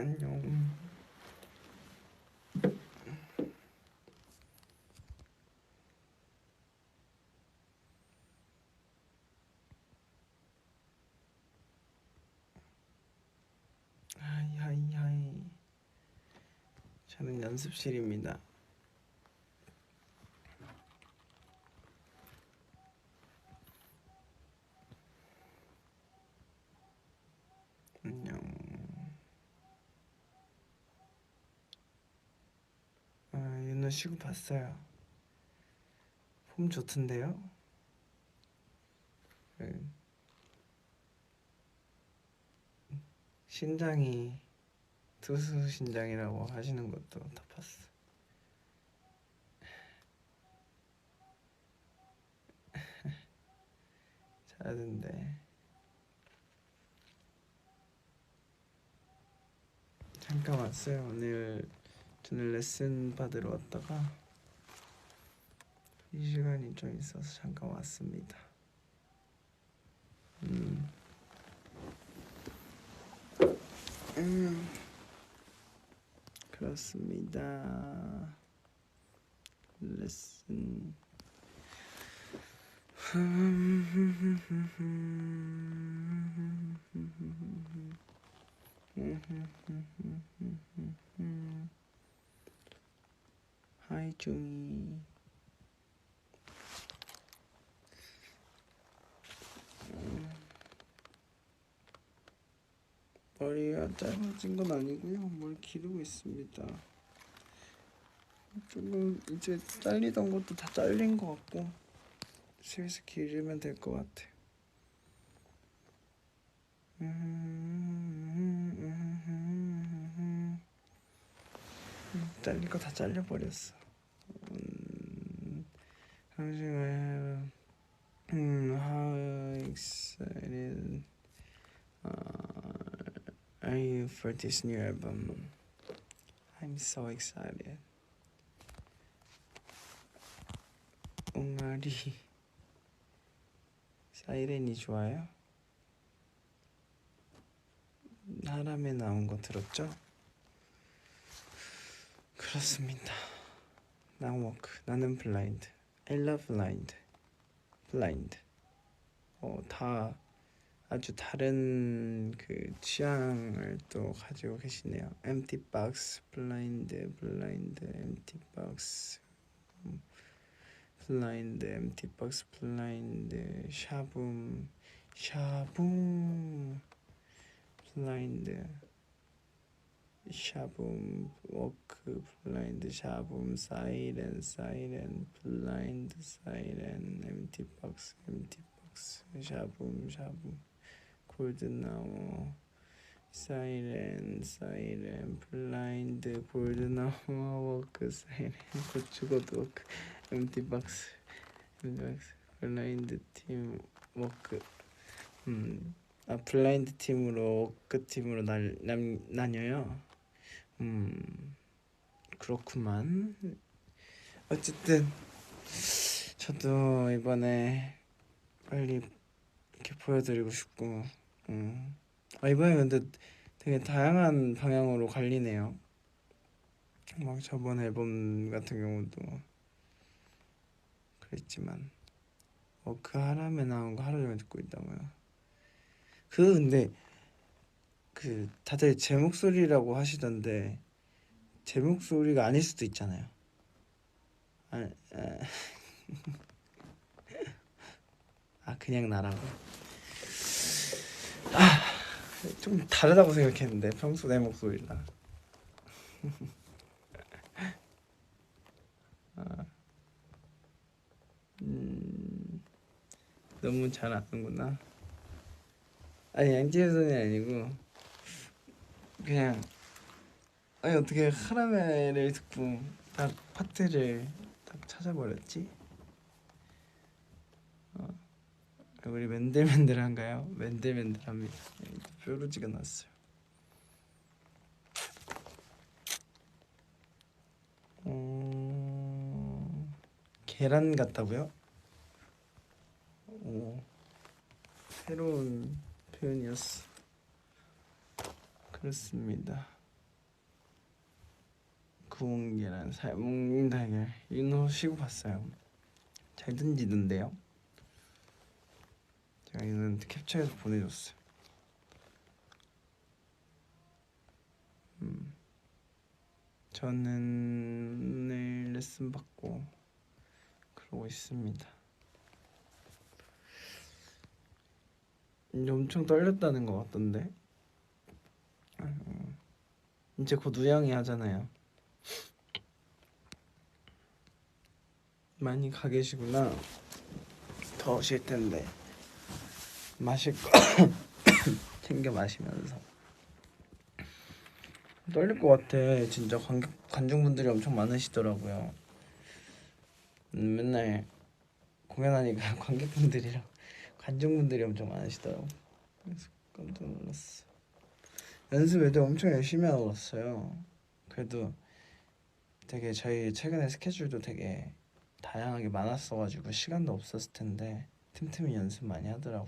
안녕. 하이 하이 하이. 저는 연습실입니다. 안녕. 아, 시구 봤어요. 폼 좋던데요? 네. 신장이 투수 신장이라고 하시는 것도 다 봤어. 잘하던데. 잠깐 왔어요. 오늘 저는 레슨 받으러 왔다가 이 시간이 좀 있어서 잠깐 왔습니다. 음. 음. 그렇습니다. 레슨. 중이. 머리가 짧아진 건 아니고요. 뭘 기르고 있습니다. 조금 이제 잘리던 것도 다 잘린 것 같고 슬슬 기르면 될 것 같아. 잘릴 거다 잘려버렸어. 음, 잠시만요. 음, how excited uh, are you for this new album? I'm so excited. 옹알이 사이렌이 좋아요? 하람에 나온 거 들었죠? 그렇습니다. 난 워크, 나는 블라인드. Love blind. 블라인드. 어, 다 아주 다른 그 취향을 또 가지고 계시네요. empty box, 블라인드, 블라인드, empty box, 음, 블라인드, empty box, 블라인드, 샤붐, 샤붐, 블라인드, 샤붐, 워크, 블라인드, 샤붐, 사이렌, 사이렌, 블라인드, 사이렌, empty box, empty box, 샤붐, 샤붐. 골드 나무 사이렌 사이렌 블라인드 골드 나무 워크 사이렌 고추고도 워크 엠티 박스 엠티 박스 블라인드 팀 워크 음아 블라인드 팀으로 워크 팀으로 날, 남, 나뉘어요 음 그렇구만 어쨌든 저도 이번에 빨리 이렇게 보여드리고 싶고 음. 아 이번에 근데 되게 다양한 방향으로 갈리네요. 막 저번 앨범 같은 경우도 그랬지만 어, 그 하람에 나온 거 하루 종일 듣고 있다고요. 그 근데 그 다들 제 목소리라고 하시던데 제 목소리가 아닐 수도 있잖아요. 아, 아, 아 그냥 나라고. 아, 좀 다르다고 생각했는데 평소 내 목소리랑. 아, 음, 너무 잘 아는구나. 아니 양지혜 선이 아니고 그냥 아니 어떻게 카라멜을 듣고 딱 파트를 딱 찾아버렸지? 어. 우리 맨들맨들한가요? 맨들맨들합니다. 예, 뾰루지가 났어요. 어... 계란 같다고요? 오, 새로운 표현이었어. 그렇습니다. 구운 계란 삶은 달걀 윤호 시고 봤어요. 잘 던지던데요. 제가 이는 캡처해서 보내줬어요. 음. 저는 내일 레슨 받고 그러고 있습니다. 엄청 떨렸다는 것 같던데. 음, 이제 곧 우양이 하잖아요. 많이 가 계시구나. 더우실 텐데 마실 거 챙겨 마시면서 떨릴 것 같아. 진짜 관객 관중분들이 엄청 많으시더라고요. 음, 맨날 공연하니까 관객분들이랑 관중분들이 엄청 많으시더라고. 그래서 깜짝 놀랐어. 연습 애들 엄청 열심히 하고 왔어요. 그래도 되게 저희 최근에 스케줄도 되게 다양하게 많았어가지고 시간도 없었을 텐데 틈틈이 연습 많이 하더라고.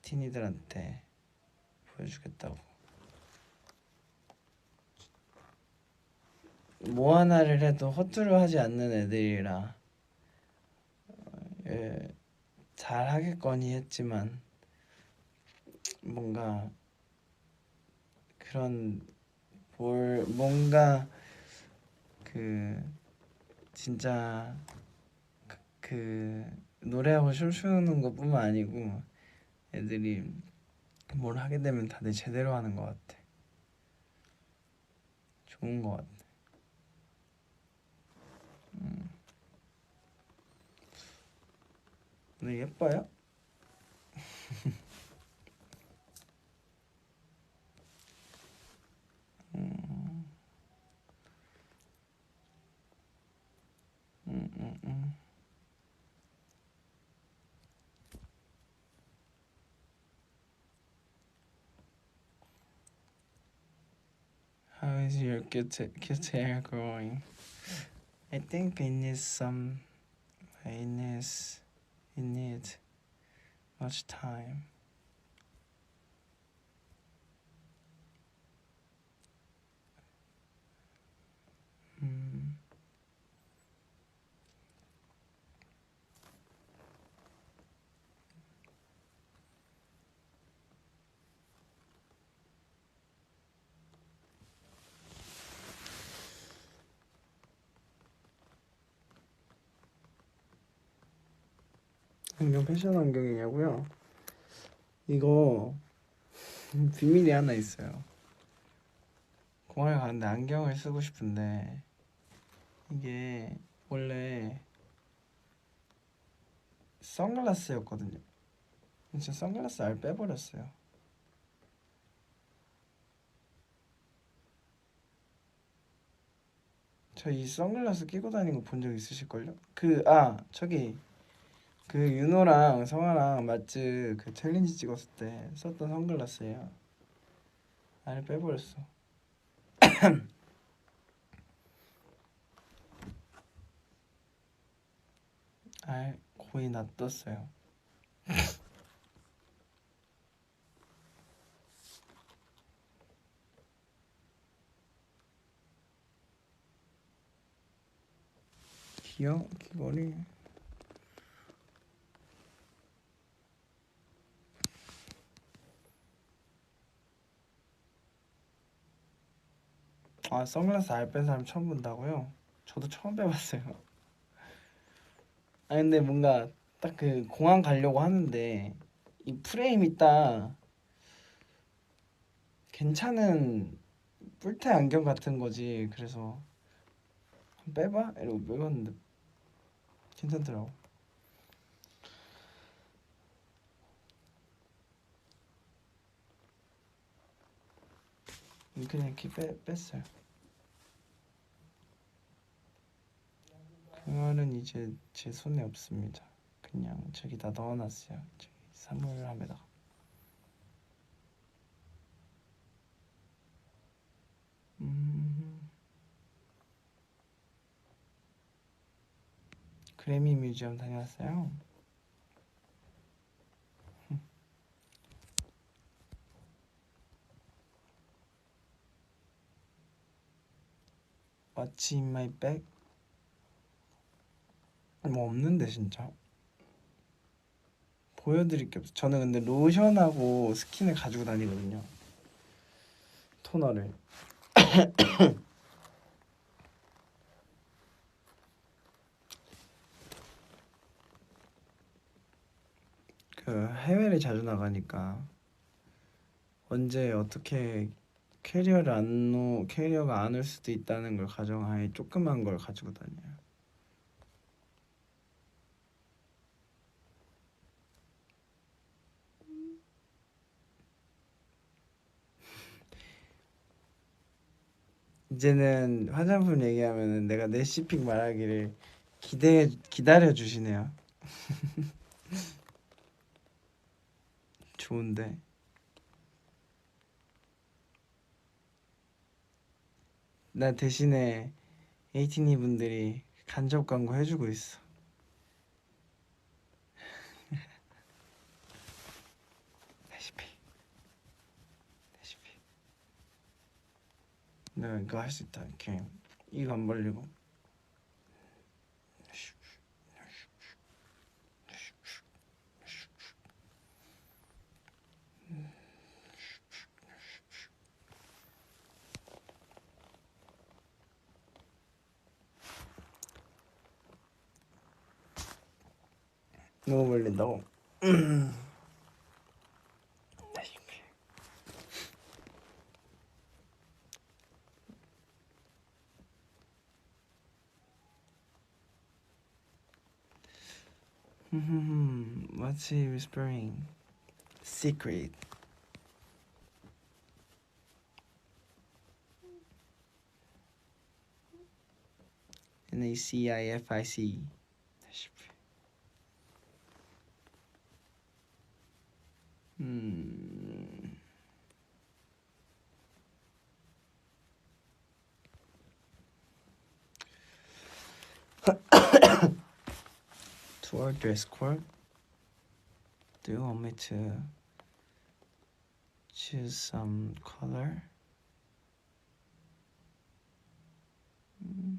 티니들한테 보여주겠다고. 뭐 하나를 해도 허투루 하지 않는 애들이라 어, 예, 잘 하겠거니 했지만 뭔가 그런 뭘 뭔가 그 진짜 그, 그 노래하고 춤추는 것뿐만 아니고 애들이 뭘 하게 되면 다들 제대로 하는 것 같아. 좋은 것 같아. 음. 오늘 예뻐요? Cute, cute hair growing? I think it needs some. It needs. It needs much time. 음. 안경 패션 안경이냐고요? 이거 비밀이 하나 있어요. 공항에 가는데 안경을 쓰고 싶은데 이게 원래 선글라스였거든요. 진짜 선글라스 알 빼버렸어요. 저 이 선글라스 끼고 다니는 거 본 적 있으실걸요? 그 아 저기 그 윤호랑 성아랑 맛즈 그 챌린지 찍었을 때 썼던 선글라스예요. 안에 빼버렸어. 알 거의 놔뒀어요. 귀여워 귀걸이. 아 선글라스 알 뺀 사람 처음 본다고요? 저도 처음 빼봤어요. 아 근데 뭔가 딱 그 공항 가려고 하는데 이 프레임이 딱 괜찮은 뿔테 안경 같은 거지. 그래서 빼봐 이러고 빼봤는데 괜찮더라고. 그냥 이렇게 빼, 뺐어요. 그거는 이제 제 손에 없습니다. 그냥 저기다 넣어놨어요. 저기 사물함에다가. 음. 그래미 뮤지엄 다녀왔어요. What's in? 뭐 없는데 진짜. 보여드릴 게 없어. 저는 근데 로션하고 스킨을 가지고 다니거든요. 토너를. 그 해외를 자주 나가니까 언제 어떻게 캐리어를 안 놓, 캐리어가 안 올 수도 있다는 걸 가정하에 조그만 걸 가지고 다녀요. 이제는 화장품 얘기하면은 내가 레시픽 말하기를 기대 기다려 주시네요. 좋은데. 나 대신에 에이티니 분들이 간접 광고 해주고 있어. 레시피. 레시피. 내가 이거 할 수 있다. 이렇게 이거 안 벌리고. 너무 벌린다고. Hmm, What's he whispering? Secret. N A C I F I C. 음. Dress code. Do you want me to choose some color? Mm.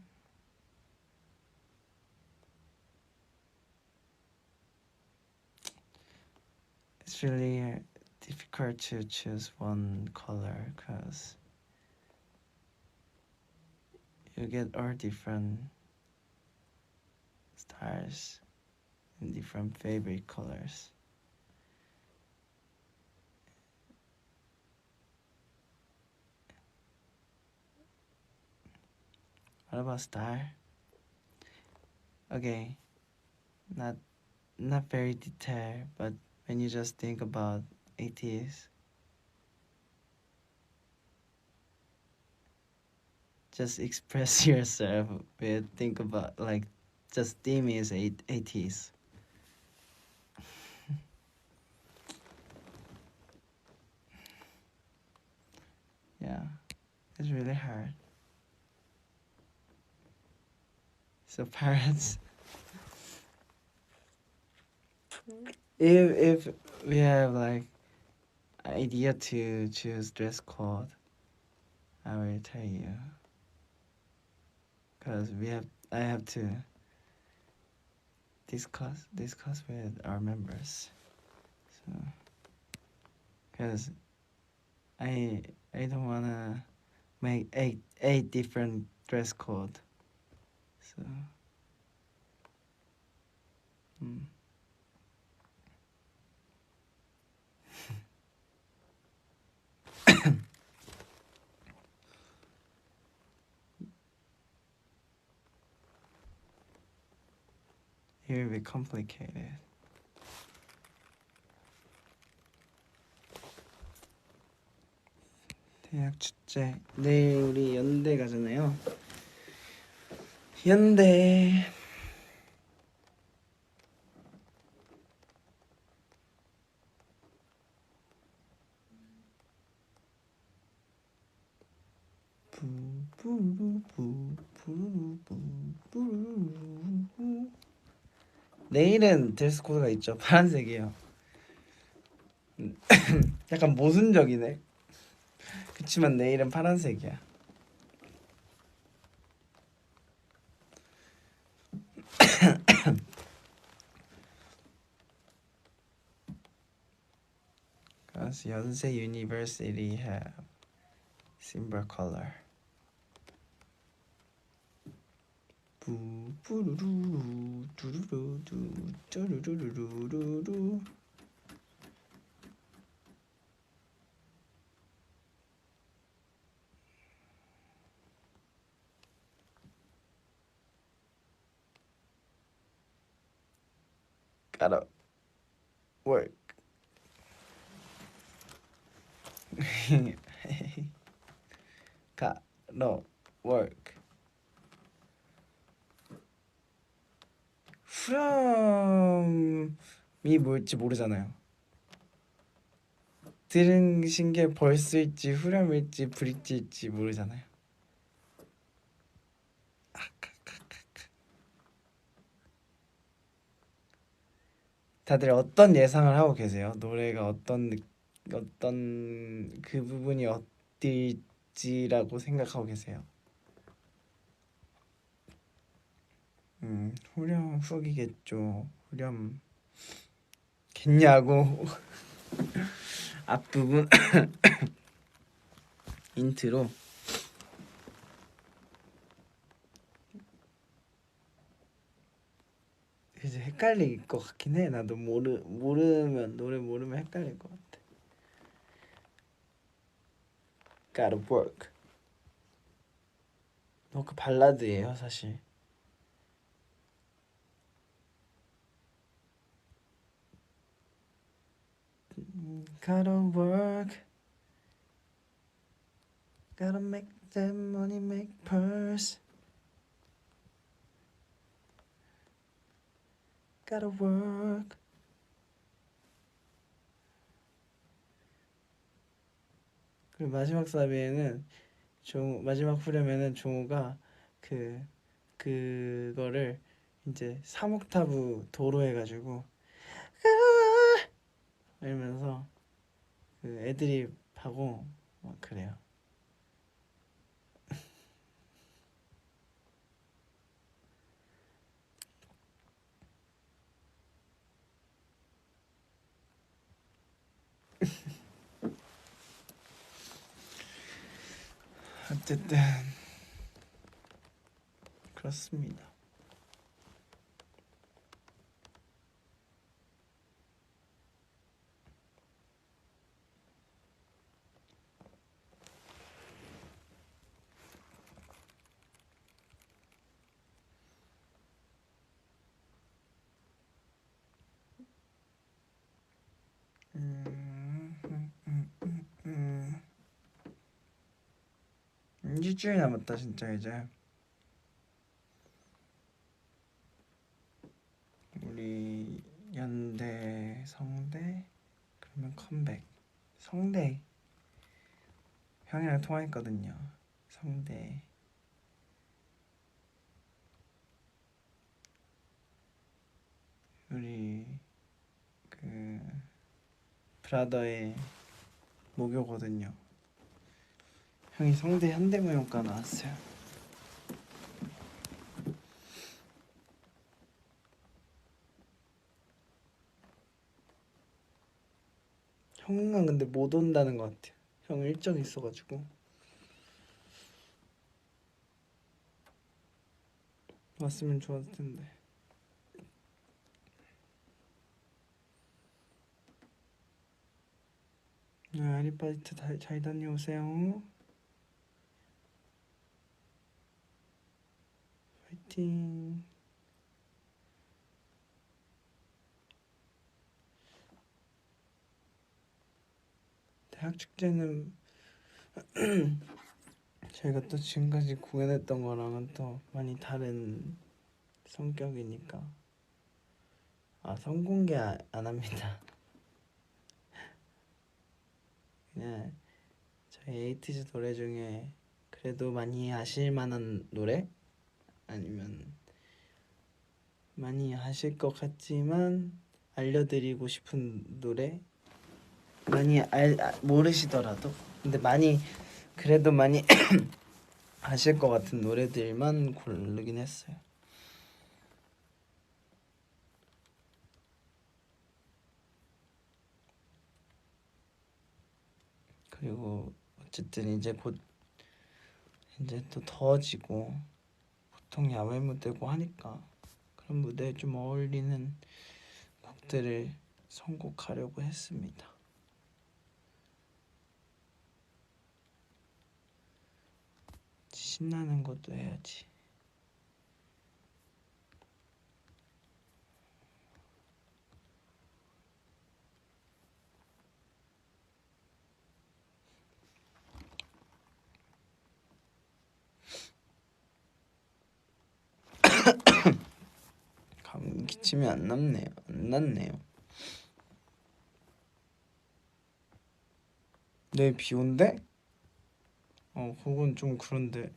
It's really difficult to choose one color because you get all different styles and different favorite colors. What about star? Okay, not not very detailed, but when you just think about 80s, just express yourself with think about like just theme is eight, 80s. Yeah, it's really hard. So parents, if if we have like idea to choose dress code, I will tell you. Cause we have, I have to discuss discuss with our members. So, cause I I don't wanna make eight eight different dress code. So. Mm. It will be complicated. 대학 축제. 내일 우리 연대 가잖아요. 연대. 내일은 드레스 코드가 있죠. 파란색이에요. 약간 모순적이네. 그치만 내일은 파란색이야. Does Yonsei University have similar color? 부부루루루 두루루루 두루루루루루 gotta work. gotta work. 후렴이 뭘지 모르잖아요. 들으신 게 벌스일지 후렴일지 브릿지일지 모르잖아요. 다들 어떤 예상을 하고 계세요? 노래가 어떤 느- 어떤 그 부분이 어딜지라고 생각하고 계세요? 음, 후렴 후기겠죠. 후렴 겠냐고 앞부분 인트로 이제 헷갈릴 것 같긴 해. 나도 모르 모르면 노래 모르면 헷갈릴 것 같아. Gotta work. 너그 발라드예요, 사실. Gotta work. Gotta make that money, make purse. Gotta work. 그리고 마지막 사비에는 종 마지막 후렴에는 종우가 그 그거를 이제 3옥타브 도로 해가지고 이러면서 그 애들이 하고 막 그래요. 어쨌든 그렇습니다. 음, 음, 음, 음, 음. 음, 일주일 남았다 진짜 이제. 우리 연대 성대 그러면 컴백. 성대. 형이랑 통화했거든요. 성대. 우리 그 브라더의 모교거든요 형이 성대 현대무용과 나왔어요. 형은 근데 못 온다는 것 같아요. 형 일정이 있어가지고 왔으면 좋았을 텐데. 네, 아리바이트 잘, 잘 다녀오세요. 파이팅. 대학 축제는 저희가 또 지금까지 공연했던 거랑은 또 많이 다른 성격이니까 아 성공개 아- 안 합니다. 그냥 저희 에이티즈 노래 중에 그래도 많이 아실 만한 노래 아니면 많이 아실 것 같지만 알려드리고 싶은 노래 많이 알 아, 모르시더라도 근데 많이 그래도 많이 아실 것 같은 노래들만 고르긴 했어요. 그리고 어쨌든 이제 곧 이제 또 더워지고 보통 야외 무대고 하니까 그런 무대에 좀 어울리는 곡들을 선곡하려고 했습니다. 신나는 것도 해야지. 감기침이 안 남네요. 안 났네요. 내일 비 온대? 어, 그건 좀 그런데.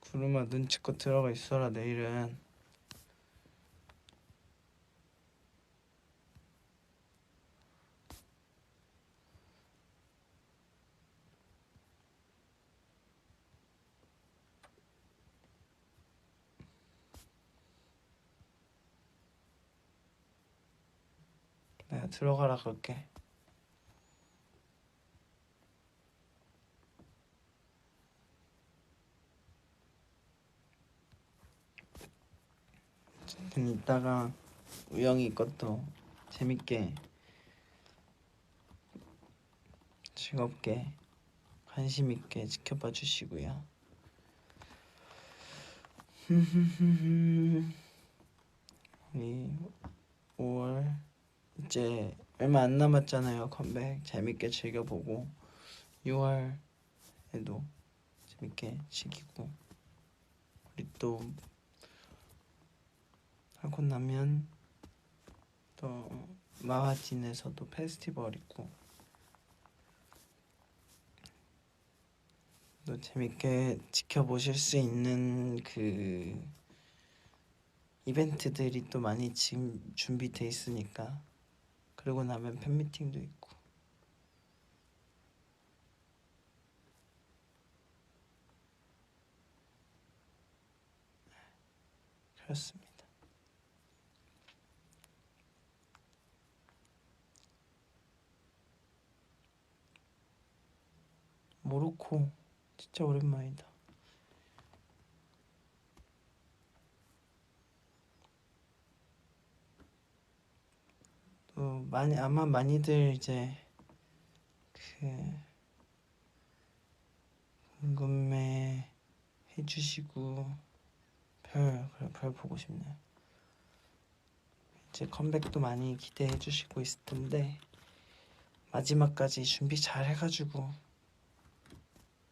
구름아 눈치껏 들어가 있어라 내일은. 들어가라 그럴게. 어쨌든 이따가 우영이 것도 재밌게 즐겁게 관심 있게 지켜봐 주시고요. 우리 5월 이제 얼마 안 남았잖아요. 컴백 재밌게 즐겨보고 6월에도 재밌게 즐기고 우리 또 하고 나면 또 마하진에서도 페스티벌 있고 또 재밌게 지켜보실 수 있는 그 이벤트들이 또 많이 지금 준비돼 있으니까 그러고 나면 팬미팅도 있고 그렇습니다. 모로코 진짜 오랜만이다. 또 많이 아마 많이들 이제 그 궁금해 해주시고 별, 별, 별 보고 싶네요. 이제 컴백도 많이 기대해 주시고 있을 텐데 마지막까지 준비 잘 해가지고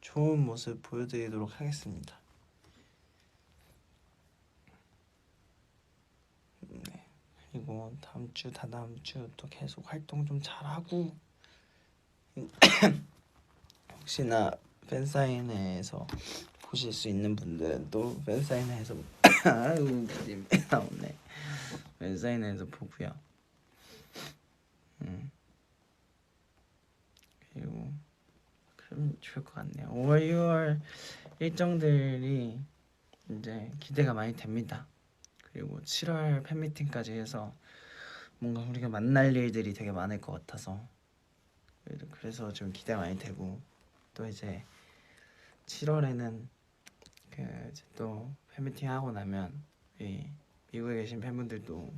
좋은 모습 보여드리도록 하겠습니다. 그리고 다음 주, 다다음 주 또 계속 활동 좀 잘하고 혹시나 팬사인회에서 보실 수 있는 분들은 또 팬사인회에서 아유 그림 나오네 팬사인회에서 보고요. 음. 그리고 그럼 좋을 것 같네요. 5월, 6월 일정들이 이제 기대가 많이 됩니다. 그리고 7월 팬미팅까지 해서 뭔가 우리가 만날 일들이 되게 많을 것 같아서 그래서 좀 기대 많이 되고 또 이제 7월에는 그 이제 또 팬미팅 하고 나면 이 미국에 계신 팬분들도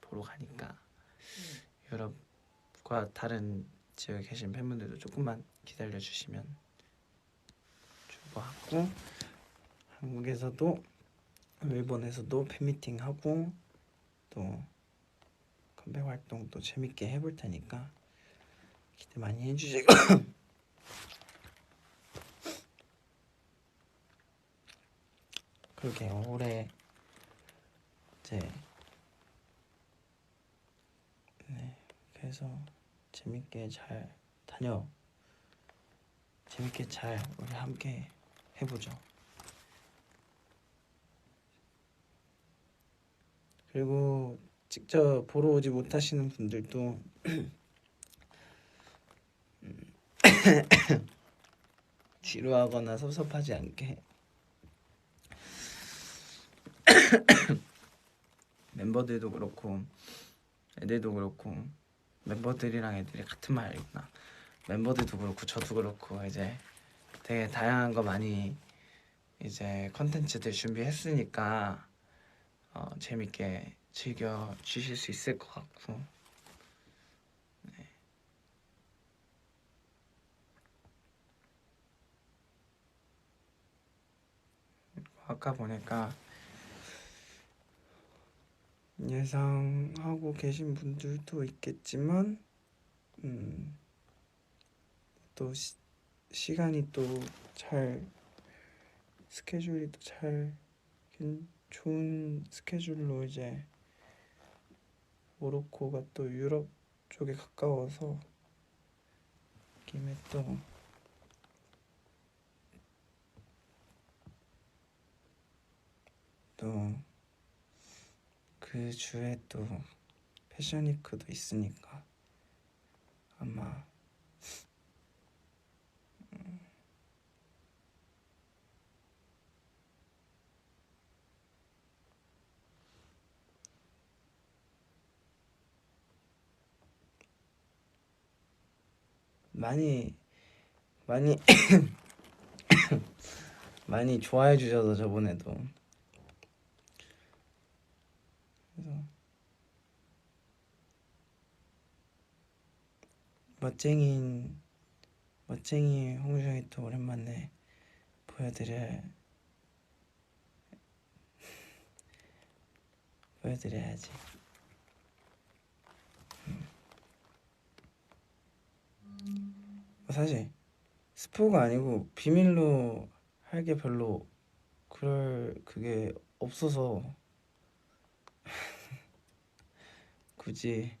보러 가니까 유럽과 다른 지역에 계신 팬분들도 조금만 기다려 주시면 좋을 것 같고 한국에서도 일본에서도 팬미팅 하고 또 컴백 활동도 재밌게 해볼 테니까 기대 많이 해주시고 그러게 올해 이제 네 그래서 재밌게 잘 다녀 재밌게 잘 우리 함께 해보죠. 그리고 직접 보러 오지 못하시는 분들도 음, 지루하거나 섭섭하지 않게 멤버들도 그렇고 애들도 그렇고 멤버들이랑 애들이 같은 말이구나. 멤버들도 그렇고 저도 그렇고 이제 되게 다양한 거 많이 이제 컨텐츠들 준비했으니까 어, 재밌게 즐겨 주실 수 있을 것 같고 네. 아까 보니까 예상하고 계신 분들도 있겠지만 음, 또 시, 시간이 또 잘 스케줄이 또 잘 좋은 스케줄로 이제 모로코가 또 유럽 쪽에 가까워서 김에 또 또 그 주에 또 패션위크도 있으니까 아마 많이 많이 많이 좋아해 주셔서 저번에도 그래서 멋쟁인 멋쟁이 홍정이 또 오랜만에 보여드려 보여드려야지. 사실 스포가 아니고 비밀로 할 게 별로 그럴 그게 없어서 굳이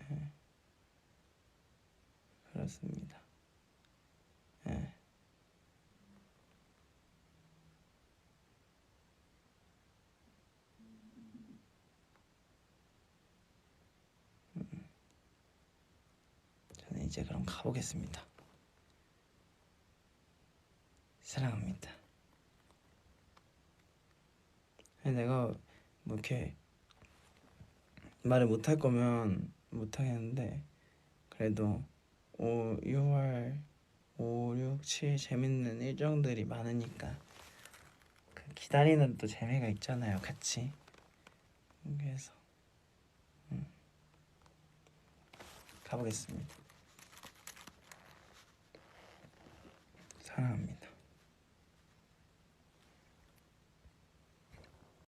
예. 그렇습니다. 이제 그럼 가보겠습니다. 사랑합니다. 내가 뭐 이렇게 말을 못 할 거면 못 하겠는데 그래도 5, 6월 5, 6, 7 재밌는 일정들이 많으니까 그 기다리는 또 재미가 있잖아요 같이 그래서 음. 가보겠습니다 사랑합니다